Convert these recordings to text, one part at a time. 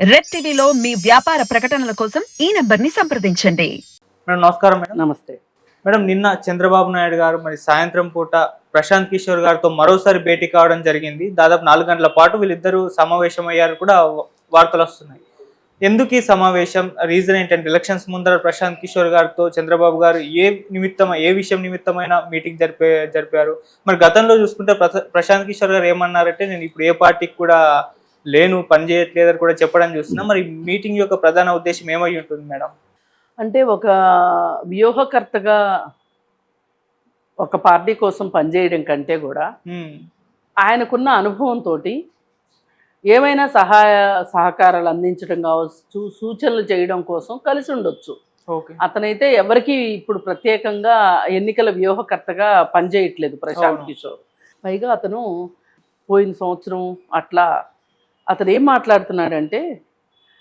Red టీవీలో మీ వ్యాపార ప్రకటనల కోసం ఈ నెంబర్ని సంప్రదించండి. మేడం నమస్కారం మేడం. నమస్తే. మేడం నిన్న చంద్రబాబు నాయుడు గారు మరి సాయంత్రం పూట ప్రశాంత్ కిషోర్ గారితో మరోసారి భేటీ కావడం జరిగింది. దాదాపు నాలుగు గంటల పాటు వీళ్ళిద్దరూ సమావేశమయ్యారు కూడా వార్తలు వస్తున్నాయి. ఎందుకు ఈ సమావేశం? రీజన్ ఏంటంటే ఎలక్షన్స్ ముందర ప్రశాంత్ కిషోర్ గారితో చంద్రబాబు గారు ఏ నిమిత్తం ఏ విషయం నిమిత్తమైన మీటింగ్ జరిపే జరిపారు? మరి గతంలో చూసుకుంటే ప్రశా- ప్రశాంత్ కిషోర్ గారు ఏమన్నారంటే నేను ఇప్పుడు ఏ పార్టీకి కూడా లేను పని చేయట్లేదని కూడా చెప్పడం చూస్తున్నాం. మరి మీటింగ్ యొక్క ప్రధాన ఉద్దేశం ఏమై ఉంటుంది మేడం? అంటే ఒక వ్యూహకర్తగా ఒక పార్టీ కోసం పనిచేయడం కంటే కూడా ఆయనకున్న అనుభవంతో ఏమైనా సహాయ సహకారాలు అందించడం కావచ్చు సూచనలు చేయడం కోసం కలిసి ఉండొచ్చు. అతనైతే ఎవరికి ఇప్పుడు ప్రత్యేకంగా ఎన్నికల వ్యూహకర్తగా పనిచేయట్లేదు ప్రశాంత్. కిషోర్. పైగా అతను పోయిన సంవత్సరం అట్లా అతను ఏం మాట్లాడుతున్నాడంటే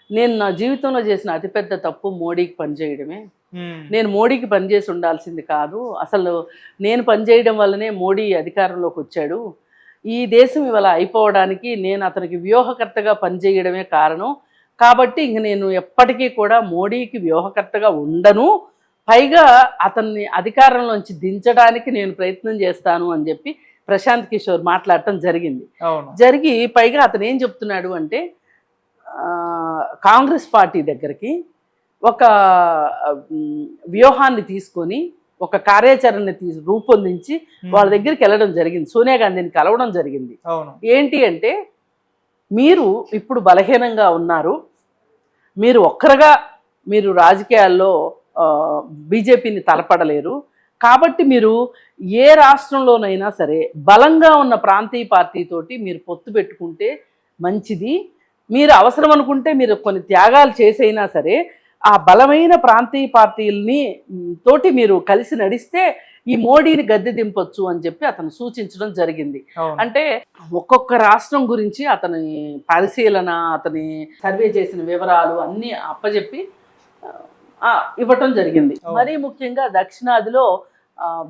నేను నా జీవితంలో చేసిన అతిపెద్ద తప్పు మోడీకి పనిచేయడమే. నేను మోడీకి పనిచేసి ఉండాల్సింది కాదు. అసలు నేను పనిచేయడం వల్లనే మోడీ అధికారంలోకి వచ్చాడు. ఈ దేశం ఇవాళ అయిపోవడానికి నేను అతనికి వ్యూహకర్తగా పనిచేయడమే కారణం. కాబట్టి ఇంక నేను ఎప్పటికీ కూడా మోడీకి వ్యూహకర్తగా ఉండను. పైగా అతన్ని అధికారంలోంచి దించడానికి నేను ప్రయత్నం చేస్తాను అని చెప్పి ప్రశాంత్ కిషోర్ మాట్లాడటం జరిగింది. జరిగి పైగా అతను ఏం చెప్తున్నాడు అంటే కాంగ్రెస్ పార్టీ దగ్గరికి ఒక వ్యూహాన్ని తీసుకొని ఒక కార్యాచరణని తీసి రూపొందించి వాళ్ళ దగ్గరికి వెళ్ళడం జరిగింది. సోనియా గాంధీని కలవడం జరిగింది. ఏంటి అంటే మీరు ఇప్పుడు బలహీనంగా ఉన్నారు. మీరు ఒక్కరుగా మీరు రాజకీయాల్లో బీజేపీని తలపడలేరు. కాబట్టి మీరు ఏ రాష్ట్రంలోనైనా సరే బలంగా ఉన్న ప్రాంతీయ పార్టీతోటి మీరు పొత్తు పెట్టుకుంటే మంచిది. మీరు అవసరం అనుకుంటే మీరు కొన్ని త్యాగాలు చేసైనా సరే ఆ బలమైన ప్రాంతీయ పార్టీలని తోటి మీరు కలిసి నడిస్తే ఈ మోడీని గద్దె దింపొచ్చు అని చెప్పి అతను సూచించడం జరిగింది. అంటే ఒక్కొక్క రాష్ట్రం గురించి అతని పరిశీలన అతని సర్వే చేసిన వివరాలు అన్నీ అప్పచెప్పి ఆ, ఇవ్వటం జరిగింది. మరీ ముఖ్యంగా దక్షిణాదిలో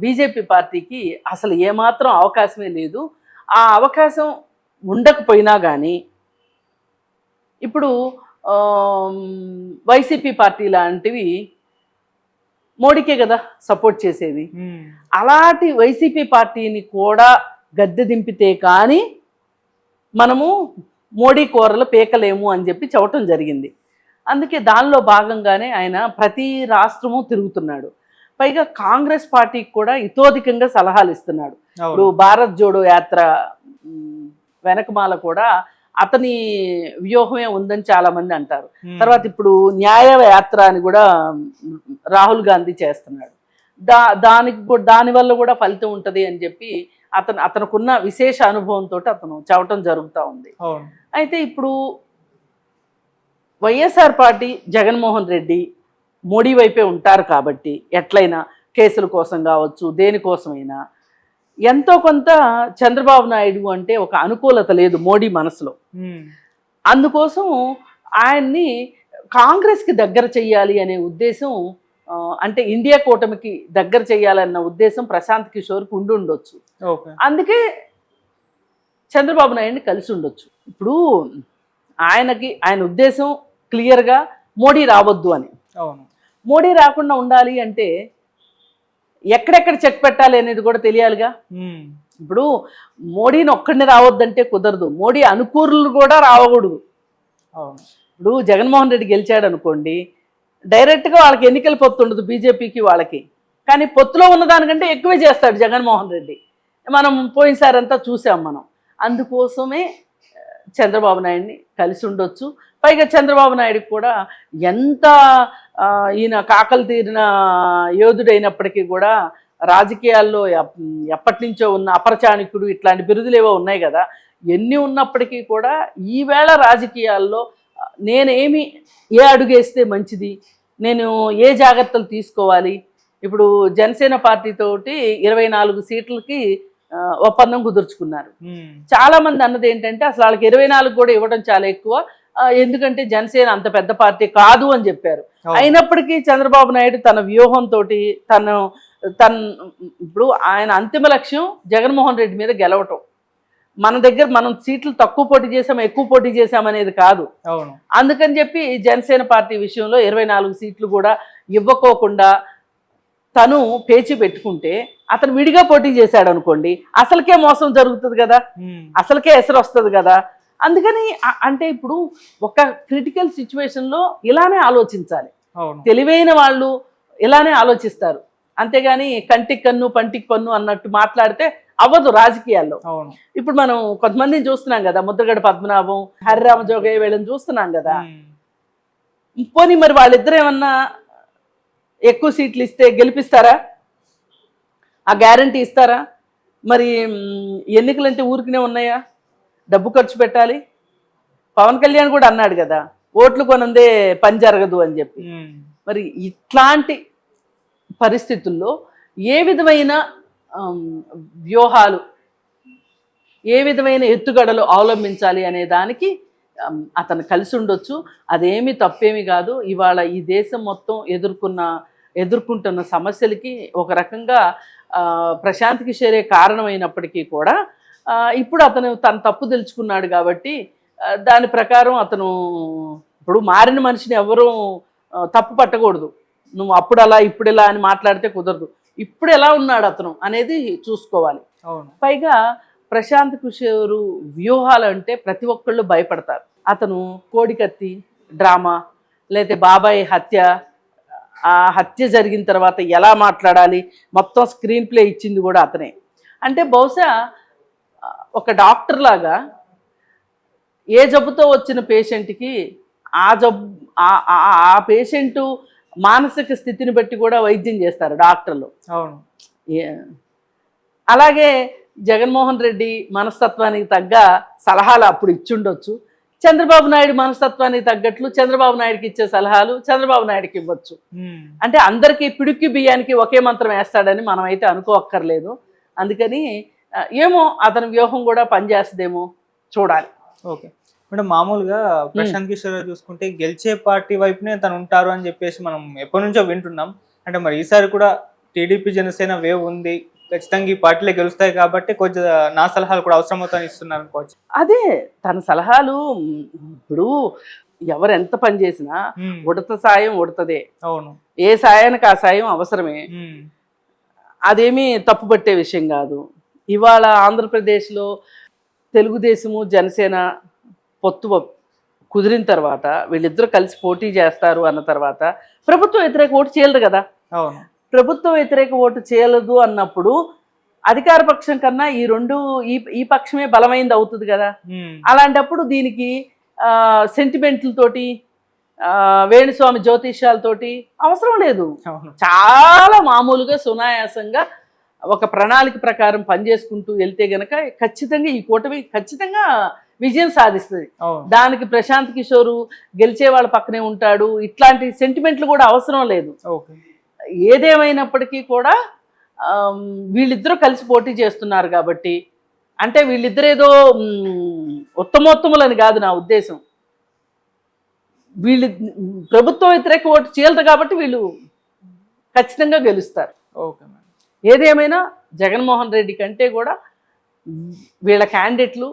బీజేపీ పార్టీకి అసలు ఏమాత్రం అవకాశమే లేదు. ఆ అవకాశం ఉండకపోయినా కానీ ఇప్పుడు వైసీపీ పార్టీ లాంటివి మోడీకే కదా సపోర్ట్ చేసేది. అలాంటి వైసీపీ పార్టీని కూడా గద్దె దింపితే కానీ మనము మోడీ కూరలు పీకలేము అని చెప్పి చెప్పటం జరిగింది. అందుకే దానిలో భాగంగానే ఆయన ప్రతి రాష్ట్రము తిరుగుతున్నాడు. పైగా కాంగ్రెస్ పార్టీకి కూడా ఇతోధికంగా సలహాలు ఇస్తున్నాడు. ఇప్పుడు భారత్ జోడో యాత్ర వెనకమాల కూడా అతని వ్యూహమే ఉందని చాలా మంది అంటారు తర్వాత ఇప్పుడు న్యాయ యాత్ర అని కూడా రాహుల్ గాంధీ చేస్తున్నాడు. దా దానికి దానివల్ల కూడా ఫలితం ఉంటుంది అని చెప్పి అతను అతనుకున్న విశేష అనుభవంతో అతను చెప్పటం జరుగుతూ ఉంది. అయితే ఇప్పుడు వైఎస్ఆర్ పార్టీ జగన్మోహన్ రెడ్డి మోడీ వైపే ఉంటారు కాబట్టి ఎట్లయినా కేసుల కోసం కావచ్చు దేనికోసమైనా. ఎంతో కొంత చంద్రబాబు నాయుడు అంటే ఒక అనుకూలత లేదు మోడీ మనసులో. అందుకోసం ఆయన్ని కాంగ్రెస్కి దగ్గర చెయ్యాలి అనే ఉద్దేశం అంటే ఇండియా కూటమికి దగ్గర చెయ్యాలన్న ఉద్దేశం ప్రశాంత్ కిషోర్కి ఉండి ఉండొచ్చు. ఓకే. అందుకే చంద్రబాబు నాయుడిని కలిసి ఉండొచ్చు. ఇప్పుడు ఆయనకి ఆయన ఉద్దేశం క్లియర్గా మోడీ రావద్దు అని. మోడీ రాకుండా ఉండాలి అంటే ఎక్కడెక్కడ చెక్ పెట్టాలి అనేది కూడా తెలియాలిగా? ఇప్పుడు మోడీని ఒక్కడిని రావద్దంటే కుదరదు. మోడీ అనుకూరులు కూడా రావకూడదు. అవును. ఇప్పుడు జగన్మోహన్ రెడ్డి గెలిచాడు అనుకోండి డైరెక్ట్గా వాళ్ళకి ఎన్నికల పొత్తు ఉండదు బీజేపీకి వాళ్ళకి. కానీ పొత్తులో ఉన్న దానికంటే ఎక్కువే చేస్తాడు జగన్మోహన్ రెడ్డి. మనం పోయినసారి అంతా చూసాం మనం. అందుకోసమే చంద్రబాబు నాయుడిని కలిసి ఉండొచ్చు. పైగా చంద్రబాబు నాయుడికి కూడా ఎంత ఈయన కాకలు తీరిన యోధుడైనప్పటికీ కూడా రాజకీయాల్లో ఎప్- ఎప్పటి నుంచో ఉన్న అపరచాణికుడు ఇట్లాంటి బిరుదులు ఏవో ఉన్నాయి కదా ఎన్ని ఉన్నప్పటికీ కూడా ఈవేళ రాజకీయాల్లో నేనేమి ఏ అడుగేస్తే మంచిది నేను ఏ జాగ్రత్తలు తీసుకోవాలి? ఇప్పుడు జనసేన పార్టీతోటి ఇరవై నాలుగు సీట్లకి ఒప్పందం కుదుర్చుకున్నారు. చాలా మంది అన్నది ఏంటంటే అసలు వాళ్ళకి ఇరవై నాలుగు కూడా ఇవ్వడం చాలా ఎక్కువ ఎందుకంటే జనసేన అంత పెద్ద పార్టీ కాదు అని చెప్పారు. అయినప్పటికీ చంద్రబాబు నాయుడు తన వ్యూహంతో తను తన ఇప్పుడు ఆయన అంతిమ లక్ష్యం జగన్మోహన్ రెడ్డి మీద గెలవటం. మన దగ్గర మనం సీట్లు తక్కువ పోటీ చేసాం ఎక్కువ పోటీ చేసాం అనేది కాదు. అందుకని చెప్పి జనసేన పార్టీ విషయంలో ఇరవై నాలుగు సీట్లు కూడా ఇవ్వకోకుండా తను పేచి పెట్టుకుంటే అతను విడిగా పోటీ చేశాడు అనుకోండి అసలుకే మోసం జరుగుతుంది కదా. అసలుకే ఎసరు వస్తుంది కదా. అందుకని అంటే ఇప్పుడు ఒక క్రిటికల్ సిచ్యువేషన్లో ఇలానే ఆలోచించాలి. తెలివైన వాళ్ళు ఇలానే ఆలోచిస్తారు. అంతేగాని కంటికి కన్ను పంటికి పన్ను అన్నట్టు మాట్లాడితే అవ్వదు రాజకీయాల్లో. ఇప్పుడు మనం కొంతమందిని చూస్తున్నాం కదా ముద్రగడ పద్మనాభం హరిరామ జోగయ్య వీళ్ళని చూస్తున్నాం కదా. పోనీ మరి వాళ్ళిద్దరు ఏమన్నా ఎక్కువ సీట్లు ఇస్తే గెలిపిస్తారా? ఆ గ్యారంటీ ఇస్తారా? మరి ఎన్నికలంటే ఊరికనే ఉన్నాయా? డబ్బు ఖర్చు పెట్టాలి. పవన్ కళ్యాణ్ కూడా అన్నాడు కదా ఓట్లు కొనందే పని జరగదు అని చెప్పి. మరి ఇట్లాంటి పరిస్థితుల్లో ఏ విధమైన వ్యూహాలు ఏ విధమైన ఎత్తుగడలు అవలంబించాలి అనే దానికి అతను కలిసి ఉండొచ్చు. అదేమి తప్పేమి కాదు. ఇవాళ ఈ దేశం మొత్తం ఎదుర్కొన్న ఎదుర్కొంటున్న సమస్యలకి ఒక రకంగా ప్రశాంత్ కిషోరే కారణమైనప్పటికీ కూడా ఇప్పుడు అతను తన తప్పు తెలుసుకున్నాడు కాబట్టి దాని ప్రకారం అతను ఇప్పుడు మారిన మనిషిని ఎవరూ తప్పు పట్టకూడదు. నువ్వు అప్పుడు అలా ఇప్పుడు ఇలా అని మాట్లాడితే కుదరదు. ఇప్పుడు ఎలా ఉన్నాడు అతను అనేది చూసుకోవాలి. పైగా ప్రశాంత్ కిషోరు వ్యూహాలు అంటే ప్రతి ఒక్కళ్ళు భయపడతారు. అతను కోడికత్తి డ్రామా లేకపోతే బాబాయ్ హత్య ఆ హత్య జరిగిన తర్వాత ఎలా మాట్లాడాలి మొత్తం స్క్రీన్ ప్లే ఇచ్చింది కూడా అతనే. అంటే బహుశా ఒక డాక్టర్ లాగా ఏ జబ్బుతో వచ్చిన పేషెంట్కి ఆ జబ్బు ఆ- పేషెంటు మానసిక స్థితిని బట్టి కూడా వైద్యం చేస్తారు డాక్టర్లు. అవును. అలాగే జగన్మోహన్ రెడ్డి మనస్తత్వానికి తగ్గ సలహాలు అప్పుడు ఇచ్చుండొచ్చు. చంద్రబాబు నాయుడు మనస్తత్వానికి తగ్గట్లు చంద్రబాబు నాయుడుకి ఇచ్చే సలహాలు చంద్రబాబు నాయుడుకి ఇవ్వచ్చు. అంటే అందరికీ పిడుక్కి బియ్యానికి ఒకే మంత్రం వేస్తాడని మనం అయితే అనుకోక్కర్లేదు. అందుకని ఏమో అతని వ్యూహం కూడా పనిచేస్తుందేమో చూడాలి. ఓకే. మేడం మామూలుగా ప్రశాంత్ కిషోర్ చూసుకుంటే గెలిచే పార్టీ వైపునే తను ఉంటారు అని చెప్పేసి మనం ఎప్పటి నుంచో వింటున్నాం. అంటే మరి ఈసారి కూడా టీడీపీ జనసేన వేవ్ ఉంది. ఖచ్చితంగా ఈ పార్టీలే గెలుస్తాయి కాబట్టి కొంచెం నా సలహాలు కూడా అవసరం ఇస్తున్నారు అనుకోవచ్చు. అదే తన సలహాలు ఇప్పుడు ఎవరు ఎంత పని చేసినా ఉడత సాయం ఉడతదే. అవును. ఏ సాయానికి ఆ సాయం అవసరమే. అదేమీ తప్పుపట్టే విషయం కాదు. ఇవాళ ఆంధ్రప్రదేశ్లో తెలుగుదేశము జనసేన పొత్తు కుదిరిన తర్వాత వీళ్ళిద్దరూ కలిసి పోటీ చేస్తారు అన్న తర్వాత ప్రభుత్వ వ్యతిరేక ఓటు చేయలేదు కదా? అవును. ప్రభుత్వ వ్యతిరేక ఓటు చేయలేదు అన్నప్పుడు అధికార పక్షం కన్నా ఈ రెండు ఈ ఈ పక్షమే బలమైంది అవుతుంది కదా? అలాంటప్పుడు దీనికి ఆ, సెంటిమెంట్లతోటి వేణుస్వామి జ్యోతిష్యాలతోటి అవసరం లేదు. చాలా మామూలుగా సునాయాసంగా ఒక ప్రణాళిక ప్రకారం పనిచేసుకుంటూ వెళ్తే గనక ఖచ్చితంగా ఈ కూటమి ఖచ్చితంగా విజయం సాధిస్తుంది. దానికి ప్రశాంత్ కిషోరు గెలిచే వాళ్ళ పక్కనే ఉంటాడు. ఇట్లాంటి సెంటిమెంట్లు కూడా అవసరం లేదు. ఏదేమైనప్పటికీ కూడా వీళ్ళిద్దరూ కలిసి పోటీ చేస్తున్నారు కాబట్టి అంటే వీళ్ళిద్దరేదో ఉత్తమోత్తములని కాదు నా ఉద్దేశం. వీళ్ళు ప్రభుత్వ వ్యతిరేక ఓటు చీలదు కాబట్టి వీళ్ళు ఖచ్చితంగా గెలుస్తారు. ఓకే ఏదేమైనా జగన్మోహన్ రెడ్డి కంటే కూడా వీళ్ళ క్యాండిడేట్లు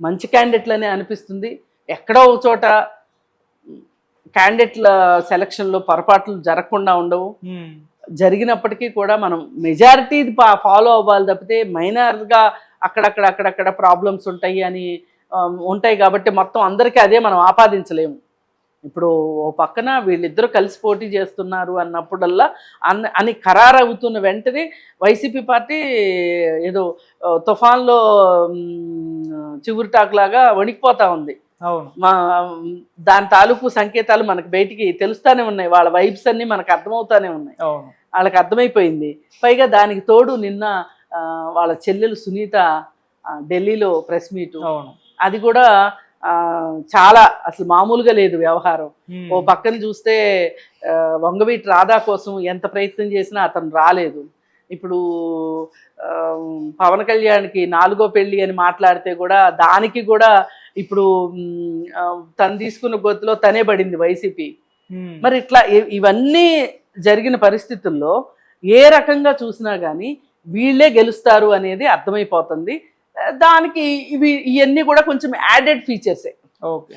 మంచి క్యాండిడేట్లనే అనిపిస్తుంది. ఎక్కడో ఒక చోట క్యాండిడేట్ల సెలక్షన్లో పొరపాట్లు జరగకుండా ఉండవు. జరిగినప్పటికీ కూడా మనం మెజారిటీ ఫాలో అవ్వాలి తప్పితే మైనర్గా అక్కడక్కడ అక్కడక్కడ ప్రాబ్లమ్స్ ఉంటాయి అని ఉంటాయి కాబట్టి మొత్తం అందరికీ అదే మనం ఆపాదించలేము. ఇప్పుడు ఓ పక్కన వీళ్ళిద్దరూ కలిసి పోటీ చేస్తున్నారు అన్నప్పుడల్లా అన్న అని ఖరారు అవుతున్న వెంటనే వైసీపీ పార్టీ ఏదో తుఫాన్లో మ్, చిగురుటాకులాగా వణికిపోతా ఉంది. మా దాని తాలూకు సంకేతాలు మనకు బయటికి తెలుస్తానే ఉన్నాయి. వాళ్ళ వైబ్స్ అన్నీ మనకు అర్థమవుతానే ఉన్నాయి. వాళ్ళకి అర్థమైపోయింది. పైగా దానికి తోడు నిన్న వాళ్ళ చెల్లెలు సునీత ఢిల్లీలో ప్రెస్ మీటు. అది కూడా చాలా అసలు మామూలుగా లేదు వ్యవహారం. ఓ పక్కన చూస్తే వంగవీటి రాధా కోసం ఎంత ప్రయత్నం చేసినా అతను రాలేదు. ఇప్పుడు పవన్ కళ్యాణ్కి నాలుగో పెళ్ళి అని మాట్లాడితే కూడా దానికి కూడా ఇప్పుడు తను తీసుకున్న గొత్తులో తనే పడింది వైసీపీ. మరి ఇట్లా ఇవన్నీ జరిగిన పరిస్థితుల్లో ఏ రకంగా చూసినా కానీ వీళ్ళే గెలుస్తారు అనేది అర్థమైపోతుంది. దానికి ఇవి ఇవన్నీ కూడా కొంచెం యాడెడ్ ఫీచర్సే ఓకే.